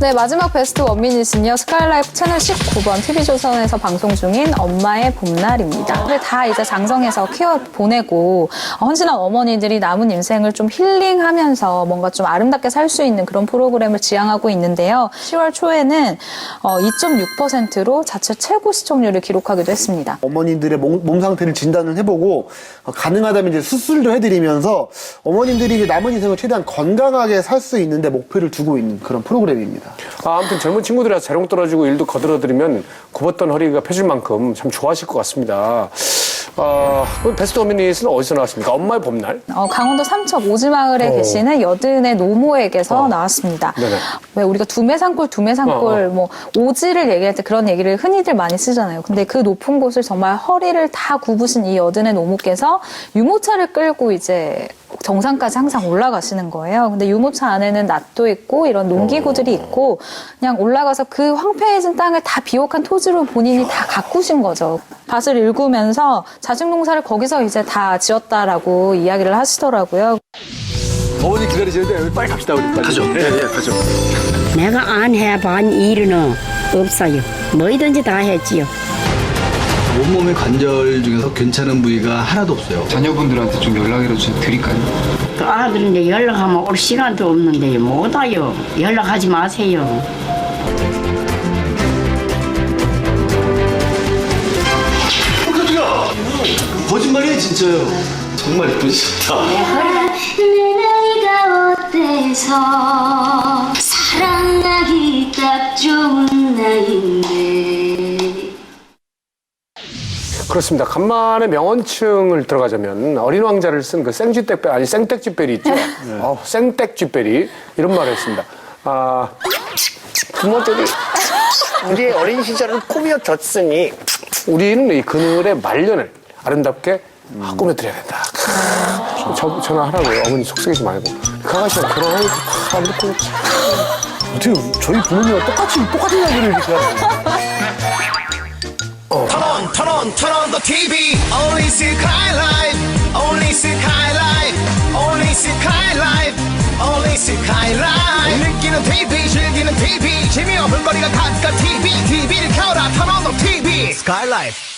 네, 마지막 베스트 원미닛은요. 스카이라이프 채널 19번 TV조선에서 방송 중인 엄마의 봄날입니다. 다 이제 장성에서 키워 보내고 어, 헌신한 어머니들이 남은 인생을 좀 힐링하면서 뭔가 좀 아름답게 살 수 있는 그런 프로그램을 지향하고 있는데요. 10월 초에는 어, 2.6%로 자체 최고 시청률을 기록하기도 했습니다. 어머님들의 몸, 몸 상태를 진단을 해보고 어, 가능하다면 이제 수술도 해드리면서 어머님들이 남은 인생을 최대한 건강하게 살 수 있는데 목표를 두고 있는 그런 프로그램입니다. 아, 아무튼 젊은 친구들이라 재롱 떨어지고 일도 거들어드리면 굽었던 허리가 펴질 만큼 참 좋아하실 것 같습니다. 아, 그럼 베스트 어미닛은 어디서 나왔습니까? 엄마의 봄날? 어, 강원도 삼척 오지마을에 계시는 여든의 노모에게서 나왔습니다. 네네. 왜 우리가 두메산골, 두메산골, 뭐 오지를 얘기할 때 그런 얘기를 흔히들 많이 쓰잖아요. 근데 그 높은 곳을 정말 허리를 다 굽으신 이 여든의 노모께서 유모차를 끌고 이제 정상까지 항상 올라가시는 거예요. 근데 유모차 안에는 낫도 있고 이런 농기구들이 있고 그냥 올라가서 그 황폐해진 땅을 다 비옥한 토지로 본인이 다 가꾸신 거죠. 밭을 일구면서 자식 농사를 거기서 이제 다 지었다라고 이야기를 하시더라고요. 어머니 기다리시는데 빨리 갑시다 우리 빨리. 가죠. 예, 예, 가죠. 내가 안 해본 일은 없어요. 뭐든지 다 했지요. 온몸의 관절 중에서 괜찮은 부위가 하나도 없어요. 자녀분들한테 좀 연락이라도 좀 드릴까요? 그 아들인데 연락하면 올 시간도 없는데 못 와요. 연락하지 마세요. 거짓말이에요, 진짜요. 정말 예쁘시다. 내 나이가 어때서 사랑하기 딱 좋은 나이 그렇습니다. 간만에 명언층을 들어가자면 어린 왕자를 쓴 그 생쥐떼빼 아니 생떼쥐빼리 있죠. 어, 생떼쥐빼리 이런 말을 했습니다. 아 부모들이 우리의 어린 시절을 꾸며줬으니 우리는 이 그늘의 말년을 아름답게 아, 꾸며드려야 된다. 저, 전화하라고요. 어머니 속 쓰기지 말고. 그 아가씨가 결혼하니까 안 듣고 어떻게 저희 부모님과 똑같이 똑같은 이야기를 이렇게 하세요? Turn on, turn on, turn on the TV. Only Skylife, only Skylife, only Skylife, only Skylife. 느끼는 TV, 즐기는 TV, 재미없는 거리가 가득한 TV, TV를 켜라, turn on the TV. Skylife.